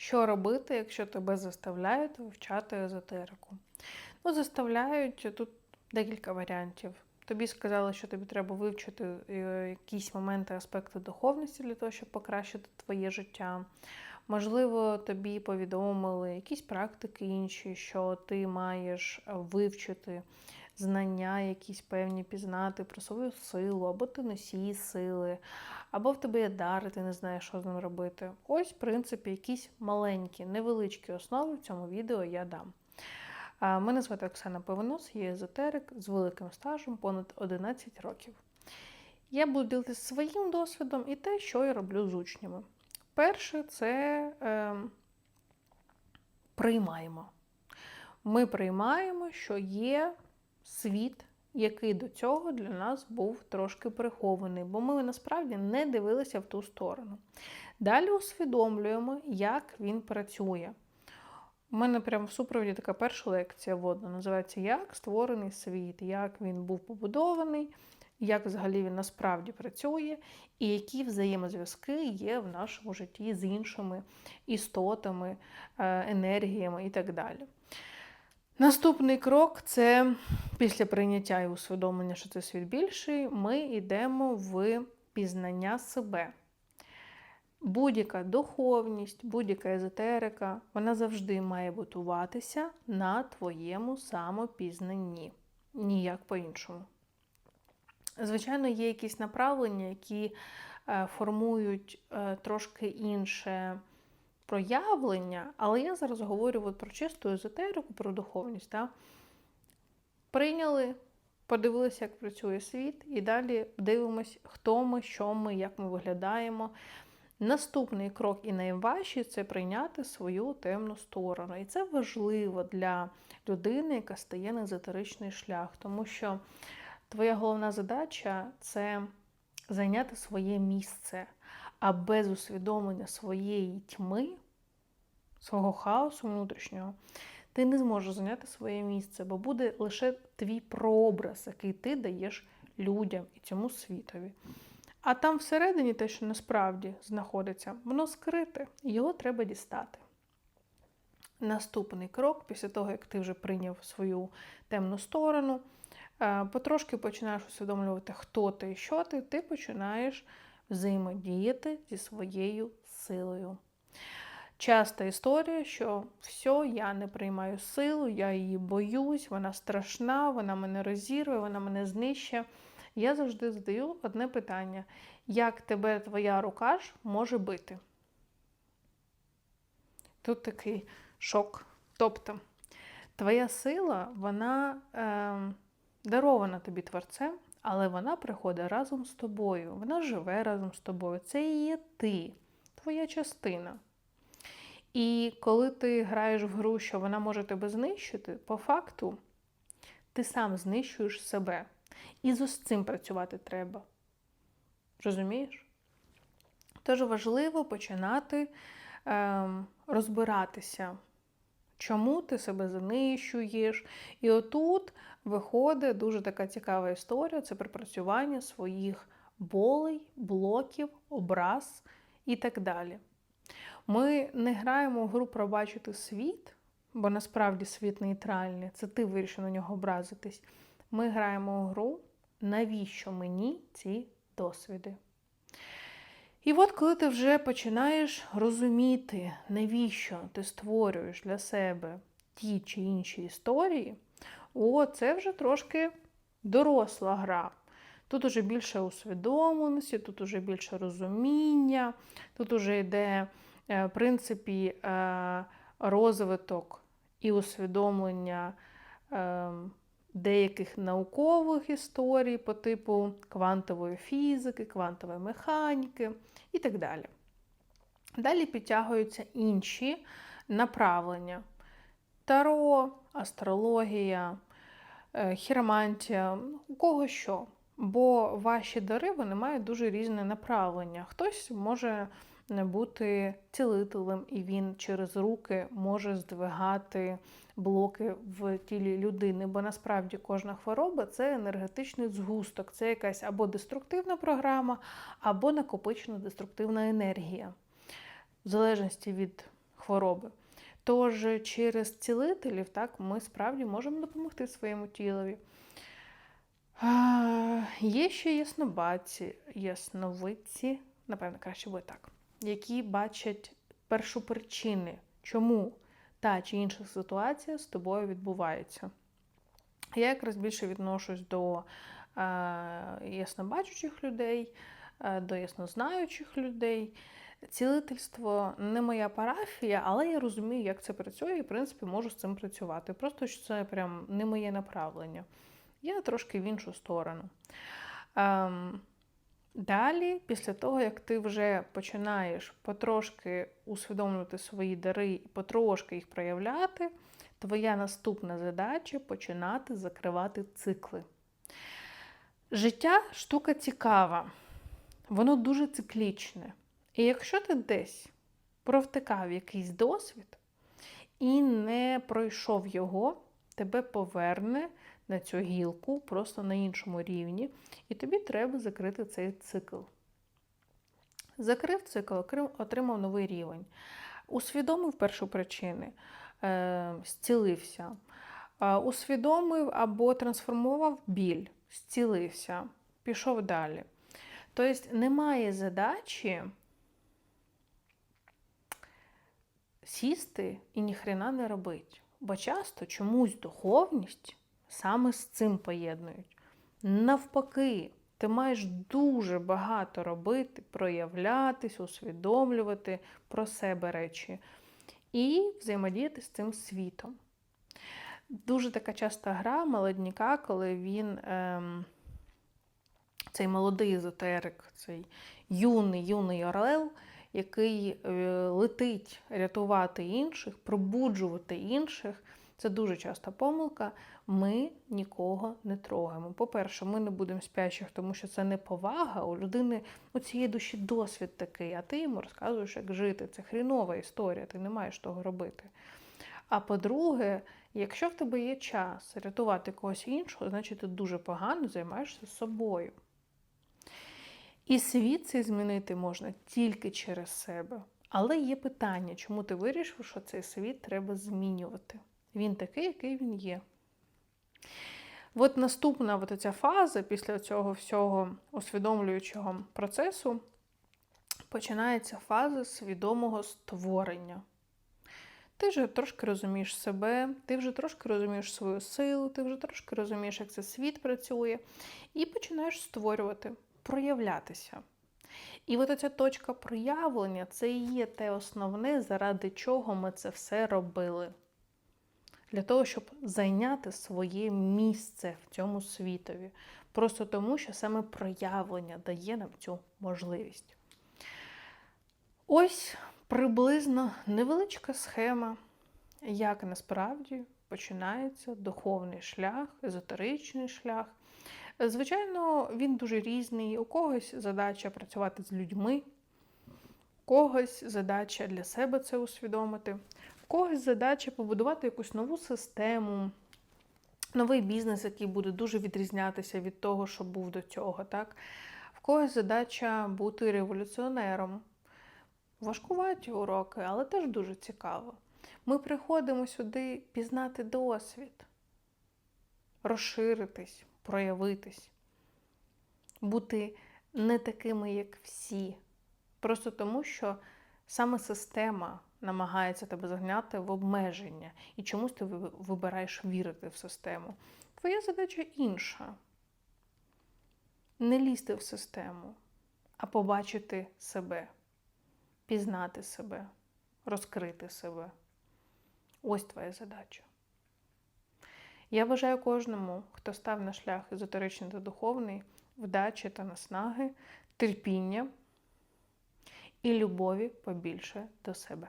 Що робити, якщо тебе заставляють вивчати езотерику? Ну, заставляють тут декілька варіантів. Тобі сказали, що тобі треба вивчити е, якісь моменти, аспекти духовності для того, щоб покращити твоє життя. Можливо, тобі повідомили якісь практики інші, що ти маєш вивчити знання, якісь певні пізнати про свою силу, або ти носій сили, або в тебе є дар, і ти не знаєш, що з ним робити. Ось, в принципі, якісь маленькі, невеличкі основи в цьому відео я дам. Мене звати Оксана Пивонос, я езотерик з великим стажем понад 11 років. Я буду ділитися своїм досвідом і те, що я роблю з учнями. Перше, це е, приймаємо. Ми приймаємо, що є світ, який до цього для нас був трошки прихований, бо ми насправді не дивилися в ту сторону. Далі усвідомлюємо, як він працює. У мене прямо в супроводі така перша лекція водна, називається Як створений світ, як він був побудований, як взагалі він насправді працює, і які взаємозв'язки є в нашому житті з іншими істотами, е, енергіями і так далі. Наступний крок це після прийняття і усвідомлення, що це світ більший, ми йдемо в пізнання себе. Будь-яка духовність, будь-яка езотерика, вона завжди має будуватися на твоєму самопізнанні. Ніяк по-іншому. Звичайно, є якісь направлення, які е, формують е, трошки інше проявлення, але я зараз говорю от про чисту езотерику, про духовність. Да? Прийняли, подивилися, як працює світ, і далі дивимось, хто ми, що ми, як ми виглядаємо. Наступний крок і найважчий це прийняти свою темну сторону. І це важливо для людини, яка стає на езотеричний шлях, тому що твоя головна задача це зайняти своє місце, а без усвідомлення своєї тьми, свого хаосу внутрішнього, ти не зможеш зайняти своє місце, бо буде лише твій прообраз, який ти даєш людям і цьому світові. А там всередині те, що насправді знаходиться, воно скрите, і його треба дістати. Наступний крок, після того, як ти вже прийняв свою темну сторону, е, потрошки починаєш усвідомлювати, хто ти і що ти, ти починаєш взаємодіяти зі своєю силою. Часта історія, що все, я не приймаю силу, я її боюсь, вона страшна, вона мене розірве, вона мене знищує. Я завжди задаю одне питання: як тебе твоя рука ж може бити? Тут такий шок. Тобто, твоя сила, вона е, дарована тобі творцем, але вона приходить разом з тобою. Вона живе разом з тобою. Це і є ти, твоя частина. І коли ти граєш в гру, що вона може тебе знищити, по факту ти сам знищуєш себе. І з цим працювати треба. Розумієш? Тож важливо починати е, розбиратися, чому ти себе знищуєш. І отут виходить дуже така цікава історія це припрацювання своїх болей, блоків, образ і так далі. Ми не граємо в гру пробачити світ, бо насправді світ нейтральний, це ти вирішив на нього образитись. Ми граємо у гру, навіщо мені ці досвіди. І от коли ти вже починаєш розуміти, навіщо ти створюєш для себе ті чи інші історії, о, це вже трошки доросла гра. Тут уже більше усвідомленості, тут уже більше розуміння, тут уже йде, в принципі, е, розвиток і усвідомлення ем, деяких наукових історій по типу квантової фізики, квантової механіки і так далі. Далі підтягуються інші направлення: таро, астрологія, е, хіромантія, у кого що. Бо ваші дари вони мають дуже різне направлення. Хтось може бути цілителем, і він через руки може здвигати блоки в тілі людини. Бо насправді кожна хвороба це енергетичний згусток, це якась або деструктивна програма, або накопичена деструктивна енергія. В залежності від хвороби. Тож через цілителів так, ми справді можемо допомогти своєму тілові. Є ще яснобаці, ясновидці, напевно, краще буде так, які бачать першопричини, чому та чи інша ситуація з тобою відбувається. Я якраз більше відношусь до е, яснобачучих людей, е, до яснознаючих людей. Цілительство не моя парафія, але я розумію, як це працює, і в принципі можу з цим працювати. Просто що це прям не моє направлення. Я трошки в іншу сторону. Ем, Далі, після того, як ти вже починаєш потрошки усвідомлювати свої дари і потрошки їх проявляти, твоя наступна задача починати закривати цикли. Життя штука цікава, воно дуже циклічне. І якщо ти десь провтикав якийсь досвід і не пройшов його, тебе поверне на цю гілку просто на іншому рівні, і тобі треба закрити цей цикл. Закрив цикл, отримав новий рівень. Усвідомив першу причину, е, зцілився, усвідомив або трансформував біль, зцілився, пішов далі. Тобто немає задачі сісти і ніхрена не робити. Бо часто чомусь духовність саме з цим поєднують. Навпаки, ти маєш дуже багато робити, проявлятись, усвідомлювати про себе речі і взаємодіяти з цим світом. Дуже така часта гра молодняка, коли він, ем, цей молодий езотерик, цей юний юний орел, який е, летить рятувати інших, пробуджувати інших. Це дуже часта помилка. Ми нікого не трогаємо. По-перше, ми не будемо спящих, тому що це не повага. У людини у цієї душі досвід такий, а ти йому розказуєш, як жити. Це хрінова історія, ти не маєш того робити. А по-друге, якщо в тебе є час рятувати когось іншого, значить ти дуже погано займаєшся собою. І світ цей змінити можна тільки через себе. Але є питання, чому ти вирішив, що цей світ треба змінювати? Він такий, який він є. От наступна от ця фаза після цього всього усвідомлюючого процесу починається фаза свідомого створення. Ти вже трошки розумієш себе, ти вже трошки розумієш свою силу, ти вже трошки розумієш, як цей світ працює, і починаєш створювати, проявлятися. І от ця точка проявлення це і є те основне, заради чого ми це все робили для того, щоб зайняти своє місце в цьому світові. Просто тому, що саме проявлення дає нам цю можливість. Ось приблизно невеличка схема, як насправді починається духовний шлях, езотеричний шлях. Звичайно, він дуже різний. У когось задача працювати з людьми, у когось задача для себе це усвідомити когось задача побудувати якусь нову систему, новий бізнес, який буде дуже відрізнятися від того, що був до цього. так? В когось задача бути революціонером. Важкуваті уроки, але теж дуже цікаво. Ми приходимо сюди пізнати досвід, розширитись, проявитись, бути не такими, як всі. Просто тому, що саме система намагається тебе загняти в обмеження, і чомусь ти вибираєш вірити в систему. Твоя задача інша. Не лізти в систему, а побачити себе, пізнати себе, розкрити себе. Ось твоя задача. Я бажаю кожному, хто став на шлях езотеричний та духовний, вдачі та наснаги, терпіння і любові побільше до себе.